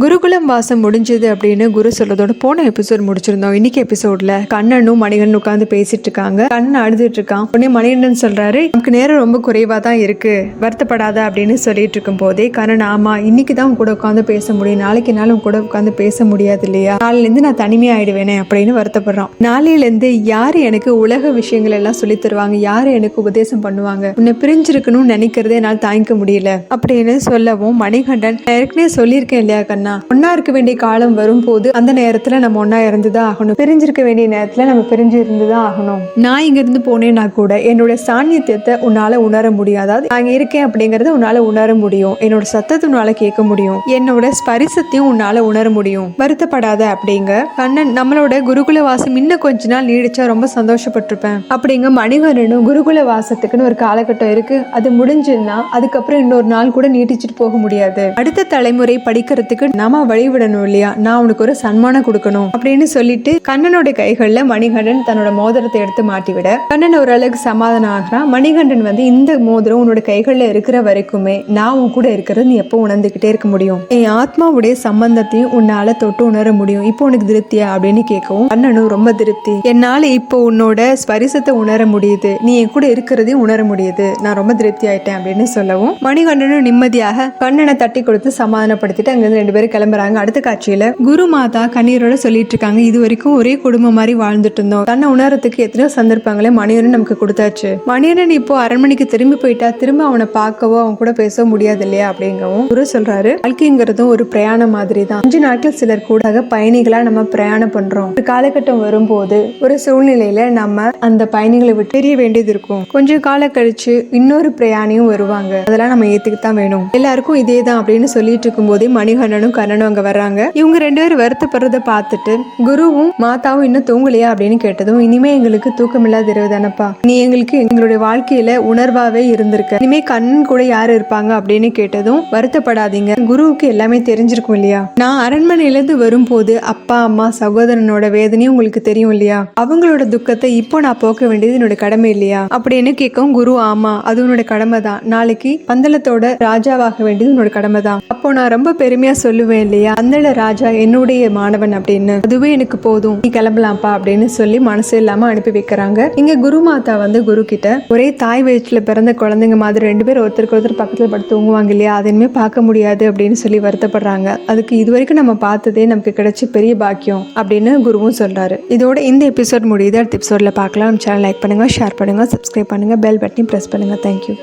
குருகுலம் வாசம் முடிஞ்சது அப்படின்னு குரு சொல்றதோட போன எபிசோட் முடிச்சிருந்தோம். இன்னைக்கு எபிசோட்ல கண்ணனும் மணிகண்ணும் உட்காந்து பேசிட்டு இருக்காங்க கண்ணன் அழுதுட்டு இருக்கான் உடனே மணிகண்டன் சொல்றாரு நமக்கு நேரம் ரொம்ப குறைவா தான் இருக்கு. வருத்தப்படாத அப்படின்னு சொல்லிட்டு இருக்கும் போதே கண்ணன் ஆமா இன்னைக்கு தான் உன் கூட உட்காந்து பேச முடியும். நாளைக்கு நாள் உன் கூட உட்காந்து பேச முடியாது இல்லையா? நாளைல இருந்து நான் தனிமையா ஆயிடுவேனே அப்படின்னு வருத்தப்படுறான். நாளையில இருந்து யாரு எனக்கு உலக விஷயங்கள் எல்லாம் சொல்லி தருவாங்க? யாரு எனக்கு உபதேசம் பண்ணுவாங்க? உன்னை பிரிஞ்சிருக்கணும்னு நினைக்கிறதே என்னால் தாங்கிக்க முடியல. அப்படின்னு சொல்லவும் மணிகண்டன் ஏற்கனவே சொல்லியிருக்கேன் இல்லையா கண்ணன் கண்ணா ஒன்னா இருக்க வேண்டிய காலம் வரும்போது அந்த நேரத்துல நம்ம ஒன்னா இருந்துதான் ஆகணும். பிரிஞ்சிருக்க வேண்டிய நேரத்துல நம்ம பிரிஞ்சு இருந்துதான் ஆகணும். நான் இங்க இருந்து போனேன்னா கூட என்னோட சாநியத்தியத்தை உன்னால உணர முடியும். நான் இருக்கேன் அப்படிங்கறத உன்னால உணர முடியும். என்னோட சத்தத்தை உன்னால கேட்க முடியும். என்னோட ஸ்பரிசத்தையும் உன்னால உணர முடியும். வருத்தப்படாத அப்படிங்க. கண்ணன் நம்மளோட குருகுல வாசம் இன்னும் கொஞ்ச நாள் நீடிச்சா ரொம்ப சந்தோஷப்பட்டிருப்பேன். அப்படிங்க மணிகரனும் குருகுல வாசத்துக்குன்னு ஒரு காலகட்டம் இருக்கு. அது முடிஞ்சுன்னா அதுக்கப்புறம் இன்னொரு நாள் கூட நீட்டிச்சிட்டு போக முடியாது. அடுத்த தலைமுறை படிக்கிறதுக்கு நம்ம வழிவிடணும் இல்லையா? நான் உனக்கு ஒரு சன்மானம் கொடுக்கணும் அப்படின்னு சொல்லிட்டு கண்ணனோட கைகள்ல மணிகண்டன் தன்னோட மோதிரத்தை எடுத்து மாட்டிவிட கண்ணன் ஓரளவுக்கு சமாதானம் ஆகிறான். மணிகண்டன் வந்து இந்த மோதிரம் உன்னோட கைகள்ல இருக்கிற வரைக்குமே நான் உன் கூட இருக்கிறது நீ எப்போ உணர்ந்துகிட்டே இருக்க முடியும்? என் ஆத்மாவுடைய சம்பந்தத்தையும் உன்னால தொட்டு உணர முடியும். இப்போ உனக்கு திருப்தியா? அப்படின்னு கேட்கவும் கண்ணனும் ரொம்ப திருப்தி. என்னால இப்போ உன்னோட ஸ்பரிசத்தை உணர முடியுது. நீ என் கூட இருக்கிறதையும் உணர முடியுது. நான் ரொம்ப திருப்தி ஆயிட்டேன் அப்படின்னு சொல்லவும் மணிகண்டனும் நிம்மதியாக கண்ணனை தட்டி கொடுத்து சமாதானப்படுத்திட்டு அங்கிருந்து ரெண்டு பேரும் கிளம்புறாங்க. அடுத்த காட்சியில குரு மாதா கண்ணீரோட சொல்லிட்டு இருக்காங்க. இது வரைக்கும் ஒரே குடும்பம் மாதிரி வாழ்ந்துட்டு இருந்தோம். தன்னை உணரத்துக்கு எத்தனையோ சந்தர்ப்பங்களை மணியனன் நமக்கு கொடுத்தாச்சு. மணியனன் இப்போ அரண்மனைக்கு திரும்பி போயிட்டா திரும்ப அவனை பார்க்கவோ அவன் கூட பேசவோ முடியாது இல்லையா அப்படிங்கவும் குரு சொல்றாரு. வாழ்க்கைங்கிறதும் ஒரு பிரயாணம் மாதிரி தான் அஞ்சு நாட்கள் சிலர் கூட பயணிகளா நம்ம பிரயாணம் பண்றோம். ஒரு காலகட்டம் வரும்போது ஒரு சூழ்நிலையில நம்ம அந்த பயணிகளை விட்டு தெரிய வேண்டியது இருக்கும். கொஞ்சம் காலம் கழிச்சு இன்னொரு பிரயாணியும் வருவாங்க. அதெல்லாம் நம்ம ஏத்துக்கு தான் வேணும். எல்லாருக்கும் இதே தான் அப்படின்னு சொல்லிட்டு இருக்கும் போதே மணிகண்டனும் கண்ணனும் அங்க வர்றாங்க. இவங்க ரெண்டு பேரும் வருத்தப்படுறத பார்த்துட்டு குருவும் மாதாவும் இன்னும் தூங்கலையா அப்படின்னு கேட்டதும் இனிமே எங்களுக்கு தூக்கமில்லாத இரவு தானப்பா. நீ எங்களுக்கு எங்களுடைய வாழ்க்கையில உணர்வாவே இருந்திருக்க. இனிமே கண்ணன் கூட யாரு இருப்பாங்க அப்படின்னு கேட்டதும் வருத்தப்படாதீங்க. குருவுக்கு எல்லாமே தெரிஞ்சிருக்கும் இல்லையா? நான் அரண்மனையிலிருந்து வரும்போது அப்பா அம்மா சகோதரனோட வேதனையும் உங்களுக்கு தெரியும் இல்லையா? அவங்களோட துக்கத்தை இப்போ நான் போக்க வேண்டியது என்னோட கடமை இல்லையா? அப்படின்னு கேட்கவும் குரு ஆமா அது உன்னோட கடமை தான் நாளைக்கு பந்தளத்தோட ராஜாவாக வேண்டியது உன்னோட கடமை தான் அப்போ நான் ரொம்ப பெருமையா சொல்லுவேன். இல்லையா? அந்தள ராஜா என்னுடைய மாணவன் அப்படின்னு. அதுவே எனக்கு போதும். நீ கிளம்பலாம்ப்பா அப்படின்னு சொல்லி மனசு இல்லாம அனுப்பி வைக்கிறாங்க. இங்க குரு மாதா வந்து குரு கிட்ட ஒரே தாய் வயிற்றுல பிறந்த குழந்தைங்க மாதிரி ரெண்டு பேரும் ஒருத்தருக்கு ஒருத்தர் பக்கத்துல படுத்து தூங்குவாங்க இல்லையா? அது இனிமே பார்க்க முடியாது அப்படின்னு சொல்லி வருத்தப்படுறாங்க. அதுக்கு இது வரைக்கும் நம்ம பார்த்ததே நமக்கு கிடைச்ச பெரிய பாக்கியம் அப்படின்னு குருவும் சொல்றாரு. இதோட இந்த எபிசோட் முடியுது. அடுத்த எபிசோட்ல பார்க்கலாம். நம்ம சேனல் லைக் பண்ணுங்க ஷேர் பண்ணுங்க சப்ஸ்கிரைப் பண்ணுங்க பெல் பட்டனையும் ப்ரெஸ் பண்ணுங்க. Thank you